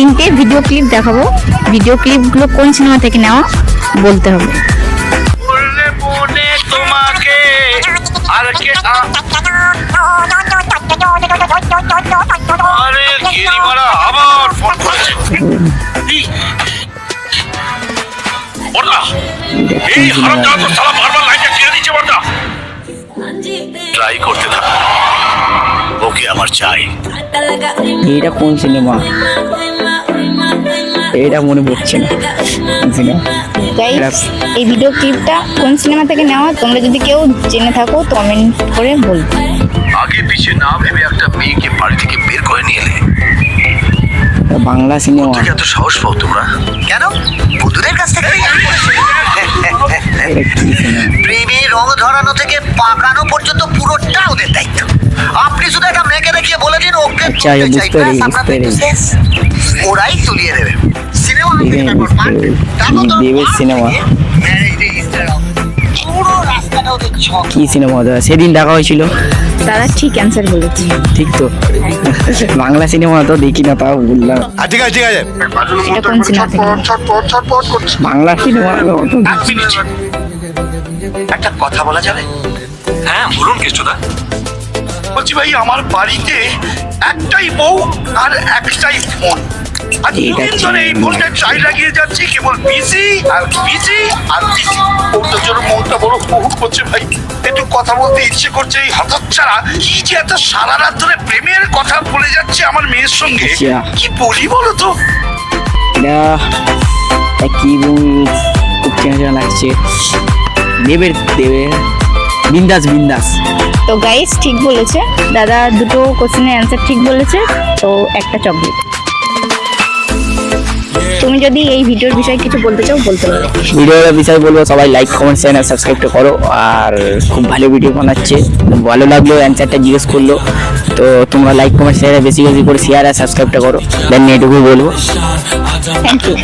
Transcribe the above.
তিনটে video clip দেখাবো। Video ক্লিপগুলো কোন সিনেমা থেকে নেওয়া বলতে হবে। ট্রাই করতে থাক। ওকে আমার চাই। এইটা কোন সিনেমা এইটা মনে পড়ছে না। এই ভিডিও ক্লিপটা কোন সিনেমা থেকে নেওয়া? তোমরা যদি কেউ জেনে থাকো কমেন্ট করে বলবে আগে পিছে না ভেবে একটা মেয়েকে বাড়ি থেকে বের করে নিয়ে এলে। বাংলা সিনেমা থেকে এত সাহস পাও তোমরা? কেন? বন্ধুদের কাছ থেকে? এটা প্রেমে রং ধরানো থেকে পাকানো পর্যন্ত পুরোটা ওদের দায়িত্ব। আপনি শুধু একটা মেয়েকে দেখিয়ে বলে দিন ওকে আচ্ছা, বুঝতে চাই, বুঝতে মৃত্যু পেরেছি। শেষ। ওরাই তুলিয়ে দেবের সিনেমা। পুরো রাস্তাটা কি সিনেমা পারে? সেদিন দেখা হয়েছিল। দাদা ঠিক অ্যান্সার বলেছে। ঠিক তো। বাংলা সিনেমা তো দেখি না তাও বললাম। ঠিক আছে ঠিক আছে। বাংলা সিনেমা একটা কথা বলা যাবে? হ্যাঁ বলুন কেষ্টদা বলছি ভাই আমার বাড়িতে একটাই বউ আর একটাই ফোন। আর দুদিন ধরে এই ফোনটা চাই লাগিয়ে যাচ্ছি কেবল বিজি আর বিজি আর বিজি ওটার জন্য মনটা বড় বহু করছে ভাই। একটু কথা বলতে ইচ্ছে করছে এই হতচ্ছাড়া কি যে এত সারা রাত ধরে প্রেমের কথা বলে যাচ্ছে আমার মেয়ের সঙ্গে আচ্ছা। কি বলি বলো তো? এটা কি? খুব চেনা চেনা লাগছে। দেবের দেবের। বিন্দাস বিন্দাস। তো গাইস ঠিক বলেছে। দাদা দুটো কোশ্চেনের অ্যান্সার ঠিক বলেছে তো একটা চকলেট তুমি যদি এই ভিডিওর বিষয়ে কিছু বলতে চাও বলতে পারো। ভিডিওর বিষয়ে বলব সবাই লাইক কমেন্ট চ্যানেল সাবস্ক্রাইব করো। আর খুব ভালো ভিডিও বানাচ্ছে। ভালো লাগল অ্যান্সারটা জিজ্ঞেস করল। তো তোমরা লাইক কমেন্ট শেয়ার বেশি বেশি করে শেয়ার আর সাবস্ক্রাইবটা করো। দেন এটুকু বলব। Thank you